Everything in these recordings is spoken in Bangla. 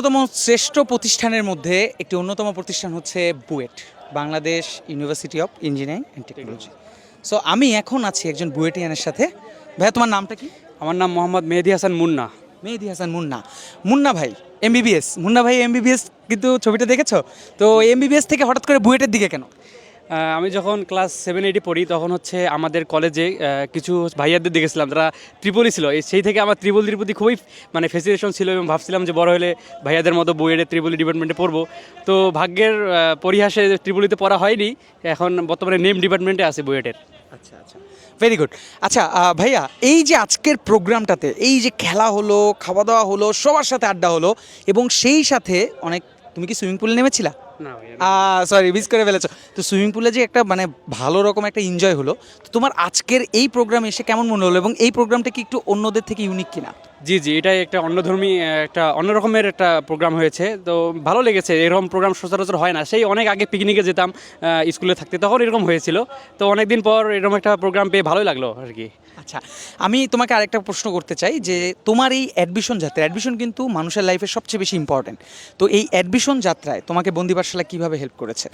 অন্যতম শ্রেষ্ঠ প্রতিষ্ঠানের মধ্যে একটি অন্যতম প্রতিষ্ঠান হচ্ছে BUET Bangladesh university of engineering and technology so আমি এখন আছি একজন বুয়েটিয়ানের সাথে। ভাইয়া তোমার নামটা কি? আমার নাম মোহাম্মদ মেহেদি হাসান মুন্না। মেহেদি হাসান মুন্না। মুন্না ভাই এমবিবিএস মুন্না ভাই এমবিবিএস কিন্তু ছবিটা দেখেছ? তো এমবিবিএস থেকে হঠাৎ করে বুয়েটের দিকে কেন? আমি যখন ক্লাস সেভেন এইটে পড়ি, তখন হচ্ছে আমাদের কলেজে কিছু ভাইয়াদের দেখেছিলাম। তারা ত্রিপলি ছিল সেই থেকে আমার ত্রিপলির প্রতি খুবই মানে ফেসিলেশন ছিল এবং ভাবছিলাম যে বড় হলে ভাইয়াদের মতো বইয়ের ত্রিপলি ডিপার্টমেন্টে পড়ব। তো ভাগ্যের পরিহাসে ত্রিপলিতে পড়া হয়নি। এখন বর্তমানে নেম ডিপার্টমেন্টে আছে বুয়েটের আচ্ছা আচ্ছা। ভেরি গুড আচ্ছা ভাইয়া, এই যে আজকের প্রোগ্রামটাতে এই যে খেলা হলো, খাওয়া দাওয়া হলো, সবার সাথে আড্ডা হলো, এবং সেই সাথে অনেক, তুমি কি সুইমিং পুলে নেমেছিলা? সরি মিস করে ফেলেছো। তো সুইমিং পুলে যে একটা মানে ভালো রকম একটা এনজয় হলো, তো তোমার আজকের এই প্রোগ্রাম এসে কেমন মনে হলো এবং এই প্রোগ্রামটা কি একটু অন্যদের থেকে ইউনিক কিনা? জি জি, এটাই একটা অন্যধর্মী একটা অন্যরকমের একটা প্রোগ্রাম হয়েছে। তো ভালো লেগেছে, এরকম প্রোগ্রাম সচরাচর হয় না। সেই অনেক আগে পিকনিকে যেতাম স্কুলে থাকতে, তখন এরকম হয়েছিল। তো অনেক দিন পর এরকম একটা প্রোগ্রাম পেয়ে ভালোই লাগল আর কি। আচ্ছা আমি তোমাকে আরেকটা প্রশ্ন করতে চাই যে, তোমার এই অ্যাডমিশন যাত্রা অ্যাডমিশন কিন্তু মানুষের লাইফে সবচেয়ে বেশি ইম্পর্টেন্ট তো এই অ্যাডমিশন যাত্রায় তোমাকে বন্দি পাঠশালা কীভাবে হেল্প করেছে?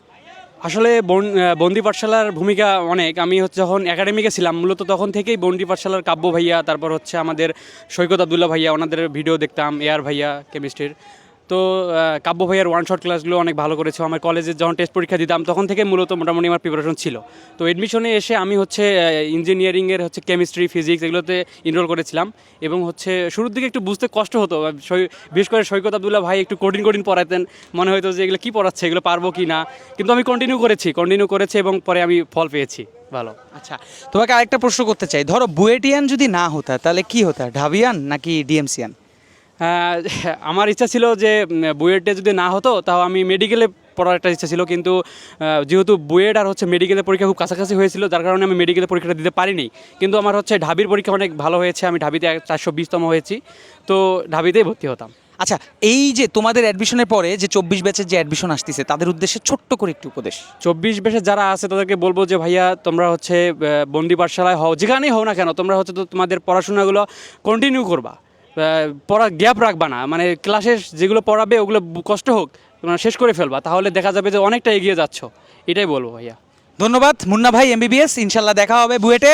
আসলে বন- বন্দি পাঠশালার ভূমিকা অনেক। আমি হচ্ছে যখন একাডেমিকে ছিলাম, মূলত তখন থেকেই বন্দি পাঠশালার কাব্য ভাইয়া, তারপর হচ্ছে আমাদের সৈকত আবদুল্লাহ ভাইয়া, ওনাদের ভিডিও দেখতাম এয়ার ভাইয়া কেমিস্ট্রির তো কাব্য ভাইয়ার ওয়ান শট ক্লাসগুলো অনেক ভালো করেছে। আমার কলেজে যখন টেস্ট পরীক্ষা দিতাম, তখন থেকে মূলত মোটামুটি আমার প্রিপারেশন ছিল। তো এডমিশনে এসে আমি হচ্ছে ইঞ্জিনিয়ারিংয়ের হচ্ছে কেমিস্ট্রি ফিজিক্স এগুলোতে এনরোল করেছিলাম। এবং হচ্ছে শুরুর দিকে একটু বুঝতে কষ্ট হতো। বিশেষ করে সৈকত আবদুল্লাহ ভাই একটু কঠিন কঠিন পড়াতেন। মনে হতো যে এগুলো কী পড়াচ্ছে, এগুলো পারব কি না। কিন্তু আমি কন্টিনিউ করেছি কন্টিনিউ করেছি এবং পরে আমি ফল পেয়েছি। ভালো। আচ্ছা তোমাকে আরেকটা প্রশ্ন করতে চাই। ধরো বুয়েটিয়ান যদি না হতো, তাহলে কি হতা? ঢাবিয়ান নাকি ডিএমসিয়ান? আমার ইচ্ছা ছিল যে বুয়েটে যদি না হতো তাও আমি মেডিকেলে পড়ার একটা ইচ্ছা ছিল কিন্তু যেহেতু বুয়েট আর হচ্ছে মেডিকেলের পরীক্ষা খুব কাছাকাছি হয়েছিল যার কারণে আমি মেডিকেলের পরীক্ষাটা দিতে পারিনি। কিন্তু আমার হচ্ছে ঢাবির পরীক্ষা অনেক ভালো হয়েছে আমি ঢাবিতে চারশো বিশতম হয়েছি তো ঢাবিতেই ভর্তি হতাম। আচ্ছা এই যে তোমাদের অ্যাডমিশনের পরে যে চব্বিশ ব্যাচের যে অ্যাডমিশন আসতেছে তাদের উদ্দেশ্যে ছোট্ট করে একটু উপদেশ। চব্বিশ বেশে যারা আছে তাদেরকে বলব যে ভাইয়া তোমরা হচ্ছে বন্দি পাঠশালায় হও যেখানেই হও না কেন তোমরা হচ্ছে তো তোমাদের পড়াশোনাগুলো কন্টিনিউ করবা। পড়া গ্যাপ রাখবা না। মানে ক্লাসে যেগুলো পড়াবে, ওগুলো কষ্ট হোক, তোমরা শেষ করে ফেলবা। তাহলে দেখা যাবে যে অনেকটা এগিয়ে যাচ্ছ। এটাই বলব ভাইয়া। ধন্যবাদ মুন্না ভাই এমবিবিএস ইনশাল্লাহ দেখা হবে বুয়েটে।